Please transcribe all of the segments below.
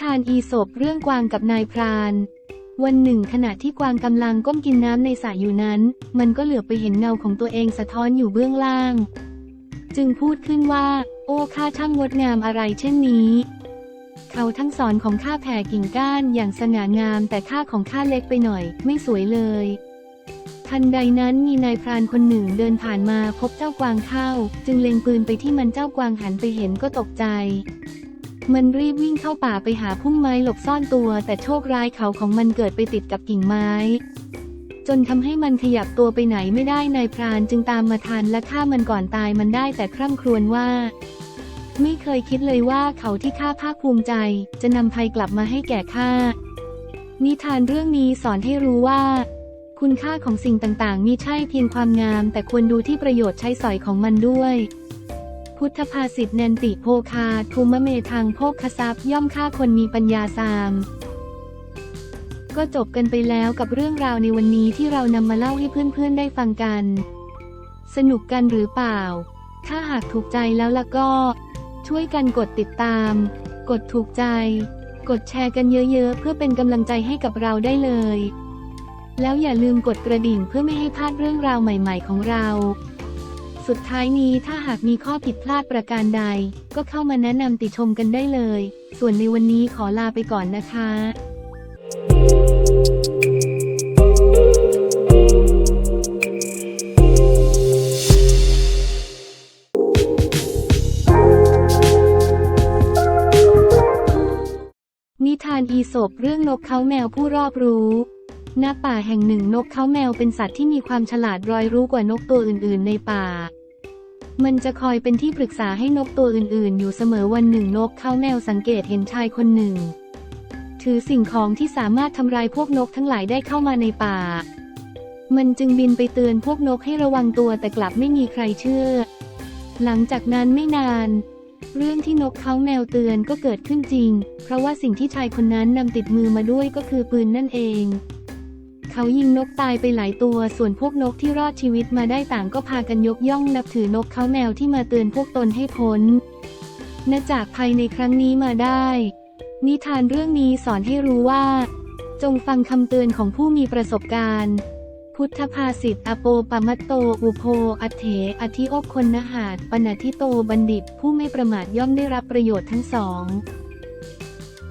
ทานอีสบเรื่องกวางกับนายพราน วันหนึ่งขณะที่กวางกำลังก้มกินน้ำในสระอยู่นั้น มันก็เหลือบไปเห็นเงาของตัวเองสะท้อนอยู่เบื้องล่าง จึงพูดขึ้นว่า โอ้ข้าช่างงดงามอะไรเช่นนี้ เขาทั้งสอนของข้าแผ่กิ่งก้านอย่างสง่างามแต่ข้าของข้าเล็กไปหน่อย ไม่สวยเลยทันใดนั้นมีนายพรานคนหนึ่งเดินผ่านมาพบเจ้ากวางเข้า จึงเล็งปืนไปที่มันเจ้ากวางหันไปเห็นก็ตกใจ มันรีบวิ่งเข้าป่าไปหาพุ่มไม้หลบซ่อนตัว แต่โชคร้ายเขาของมันเกิดไปติดกับกิ่งไม้ จนทำให้มันขยับตัวไปไหนไม่ได้นายพรานจึงตามมาทันและฆ่ามันก่อนตายมันได้แต่คร่ำครวญว่า ไม่เคยคิดเลยว่าเขาที่ข้าภาคภูมิใจ จะนำภัยกลับมาให้แก่ข้านิทานเรื่องนี้สอนให้รู้ว่า คุณค่าของสิ่งต่างๆมิใช่เพียงความงาม แต่ควรดูที่ประโยชน์ใช้สอยของมันด้วย พุทธภาษิตแนนติโพคาภูมะเมทังโภคทรัพย์ย่อมฆ่าคนมีปัญญาสาม ก็จบกันไปแล้วกับเรื่องราวในวันนี้ที่เรานำมาเล่าให้เพื่อนๆได้ฟังกัน สนุกกันหรือเปล่า ถ้าหากถูกใจแล้วล่ะก็ ช่วยกันกดติดตาม กดถูกใจ กดแชร์กันเยอะๆ เพื่อเป็นกำลังใจให้กับเราได้เลย แล้วอย่าลืมกดกระดิ่งเพื่อไม่ให้พลาดเรื่องราวใหม่ ๆ ของเรา สุดท้ายนี้ถ้าหากมีข้อผิดพลาดประการใด ก็เข้ามาแนะนำติชมกันได้เลย ส่วนในวันนี้ขอลาไปก่อนนะคะนิทานอีสบเรื่องนกเขาแมวผู้รอบรู้ ณป่าแห่งหนึ่งนกเขาแมวเป็นสัตว์ที่มีความฉลาดรอยรู้กว่านกตัวอื่น ๆ ในป่า มันจะคอยเป็นที่ปรึกษาให้นกตัวอื่น ๆ อยู่เสมอวันหนึ่งนกเขาแมวสังเกตเห็นชายคนหนึ่ง ถือสิ่งของที่สามารถทำลายพวกนกทั้งหลายได้เข้ามาในป่า มันจึงบินไปเตือนพวกนกให้ระวังตัวแต่กลับไม่มีใครเชื่อ หลังจากนั้นไม่นาน เรื่องที่นกเขาแมวเตือนก็เกิดขึ้นจริง เพราะว่าสิ่งที่ชายคนนั้นนำติดมือมาด้วยก็คือปืนนั่นเอง เขายิงนกตายไปหลายตัว ส่วนพวกนกที่รอดชีวิตมาได้ต่างก็พากันยกย่องนับถือนกเขาแมวที่มาเตือนพวกตนให้พ้นนจากภัยในครั้งนี้มาได้ นิทานเรื่องนี้สอนให้รู้ว่า จงฟังคำเตือนของผู้มีประสบการณ์ พุทธภาษิตอโปปมัตโต อุโพอัตเถ อธิโอคนนหาดปนัทิโตบัณฑิต ผู้ไม่ประมาทย่อมได้รับประโยชน์ทั้งสอง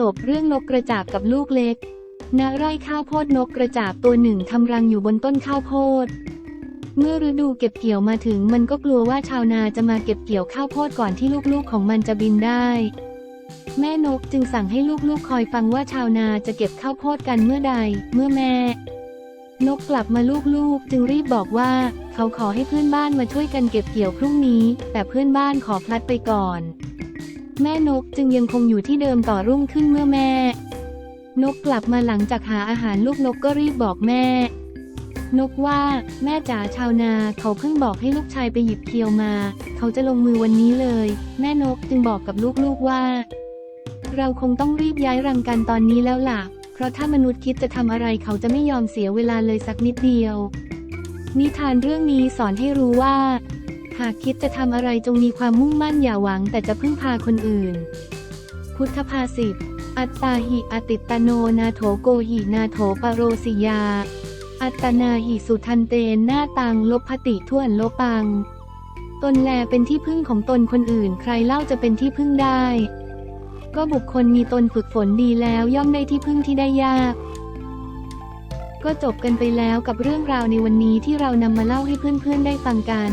สบเรื่องนกกระจาบกับลูกเล็กณไร่ข้าวโพดนกกระจาบตัวหนึ่งทำรังอยู่บนต้นข้าวโพด เมื่อฤดูเก็บเกี่ยวมาถึงมันก็กลัวว่าชาวนาจะมาเก็บเกี่ยวข้าวโพดก่อนที่ลูกๆของมันจะบินได้ แม่นกจึงสั่งให้ลูกๆคอยฟังว่าชาวนาจะเก็บข้าวโพดกันเมื่อใด เมื่อแม่ นกกลับมาลูกๆ จึงรีบบอกว่า เขาขอให้เพื่อนบ้านมาช่วยกันเก็บเกี่ยวพรุ่งนี้ แต่เพื่อนบ้านขอพลัดไปก่อน แม่นกจึงยังคงอยู่ที่เดิมต่อรุ่งขึ้นเมื่อแม่ นกกลับมาหลังจากหาอาหารลูกนกก็รีบบอกแม่ นกว่า แม่จ๋าชาวนาเขาเพิ่งบอกให้ลูกชายไปหยิบเคียวมา เขาจะลงมือวันนี้เลย แม่นกจึงบอกกับลูกๆว่า เราคงต้องรีบย้ายรังกันตอนนี้แล้วล่ะ เพราะถ้ามนุษย์คิดจะทำอะไรเขาจะไม่ยอมเสียเวลาเลยสักนิดเดียว นิทานเรื่องนี้สอนให้รู้ว่า หากคิดจะทำอะไรจงมีความมุ่งมั่นอย่าหวังแต่จะพึ่งพาคนอื่น พุทธภาษิต อัตตาหิอติตตโนนาโถโกหินาโถปโรสิยา อัตนาหิสุทันเตนหน้าตังลบพติท่วนลบปัง ตนแลเป็นที่พึ่งของตนคนอื่น ใครเล่าจะเป็นที่พึ่งได้ ก็บุคคลมีตนฝึกฝนดีแล้วย่อมได้ที่พึ่งที่ได้ยากก็จบกันไปแล้วกับเรื่องราวในวันนี้ที่เรานำมาเล่าให้เพื่อนๆได้ฟังกัน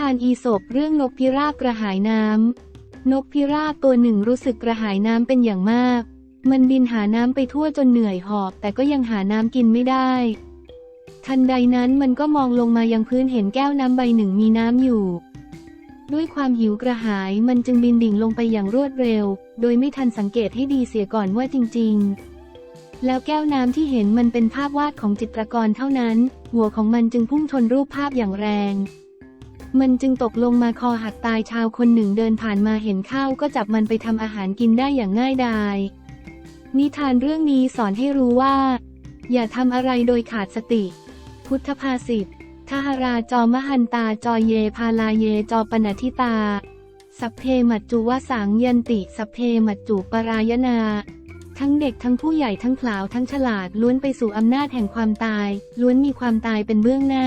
ทานอีสปเรื่องนกพิราบกระหายน้ำ นกพิราบตัวหนึ่งรู้สึกกระหายน้ำเป็นอย่างมาก มันบินหาน้ำไปทั่วจนเหนื่อยหอบ แต่ก็ยังหาน้ำกินไม่ได้ ทันใดนั้นมันก็มองลงมายังพื้นเห็นแก้วน้ำใบหนึ่งมีน้ำอยู่ ด้วยความหิวกระหายมันจึงบินดิ่งลงไปอย่างรวดเร็ว โดยไม่ทันสังเกตให้ดีเสียก่อนว่าจริง ๆแล้วแก้วน้ำที่เห็นมันเป็นภาพวาดของจิตรกรเท่านั้น หัวของมันจึงพุ่งชนรูปภาพอย่างแรง มันจึงตกลงมาคอหักตายชาวคนหนึ่งเดินผ่านมาเห็นข้าวก็จับมันไปทำอาหารกินได้อย่างง่ายดาย นิทานเรื่องนี้สอนให้รู้ว่า อย่าทำอะไรโดยขาดสติ พุทธภาษิตทหราจอมหันตาจอเยพาลาเยจอปนทิตา สัพเพมัจจุวสังยันติ สัพเพมัจจุปรายนา ทั้งเด็กทั้งผู้ใหญ่ทั้งขลาวทั้งฉลาดล้วนไปสู่อำนาจแห่งความตาย ล้วนมีความตายเป็นเบื้องหน้า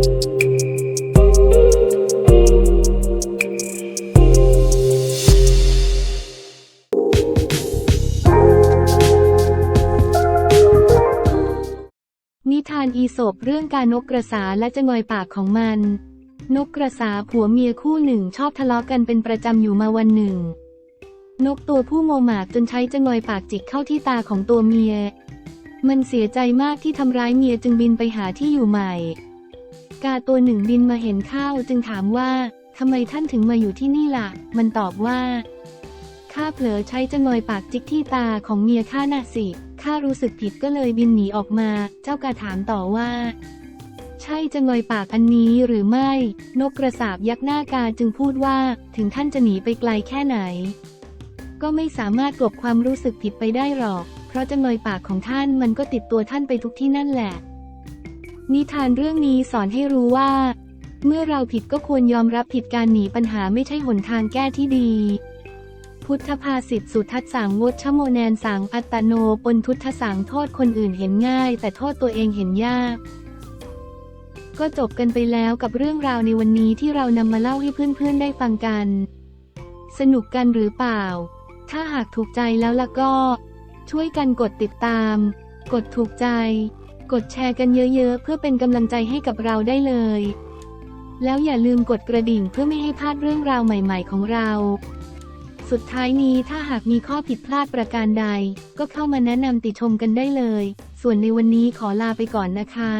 นิทานอีสปเรื่องการนกกระสาและจะงอยปากของมัน นกกระสาผัวเมียคู่หนึ่งชอบทะเลาะกันเป็นประจำอยู่มาวันหนึ่ง นกตัวผู้โมหมากจนใช้จะงอยปากจิกเข้าที่ตาของตัวเมีย มันเสียใจมากที่ทำร้ายเมียจึงบินไปหาที่อยู่ใหม่ กาตัวหนึ่งบินมาเห็นข้าวจึงถามว่าทำไมท่านถึงมาอยู่ที่นี่ล่ะ มันตอบว่า ข้าเผลอใช้จะงอยปากจิกที่ตาของเมียข้าน่ะสิ ข้ารู้สึกผิดก็เลยบินหนีออกมา เจ้ากาถามต่อว่า ใช่จะงอยปากอันนี้หรือไม่ นกกระสาบยักหน้ากาจึงพูดว่า ถึงท่านจะหนีไปไกลแค่ไหน ก็ไม่สามารถกลบความรู้สึกผิดไปได้หรอก เพราะจะงอยปากของท่านมันก็ติดตัวท่านไปทุกที่นั่นแหละ นิทานเรื่องนี้สอนให้รู้ว่า เมื่อเราผิดก็ควรยอมรับผิดการหนีปัญหาไม่ใช่หนทางแก้ที่ดี พุทธภาษิตสุทัศสังวชโมแนนสังอัตโนปนทุทธสังโทษคนอื่นเห็นง่าย แต่โทษตัวเองเห็นยาก ก็จบกันไปแล้วกับเรื่องราวในวันนี้ที่เรานำมาเล่าให้เพื่อนๆได้ฟังกัน สนุกกันหรือเปล่า ถ้าหากถูกใจแล้วล่ะก็ ช่วยกันกดติดตาม กดถูกใจ กดแชร์กันเยอะๆ เพื่อเป็นกำลังใจให้กับเราได้เลย แล้วอย่าลืมกดกระดิ่งเพื่อไม่ให้พลาดเรื่องราวใหม่ๆของเรา สุดท้ายนี้ถ้าหากมีข้อผิดพลาดประการใด ก็เข้ามาแนะนำติชมกันได้เลย ส่วนในวันนี้ขอลาไปก่อนนะคะ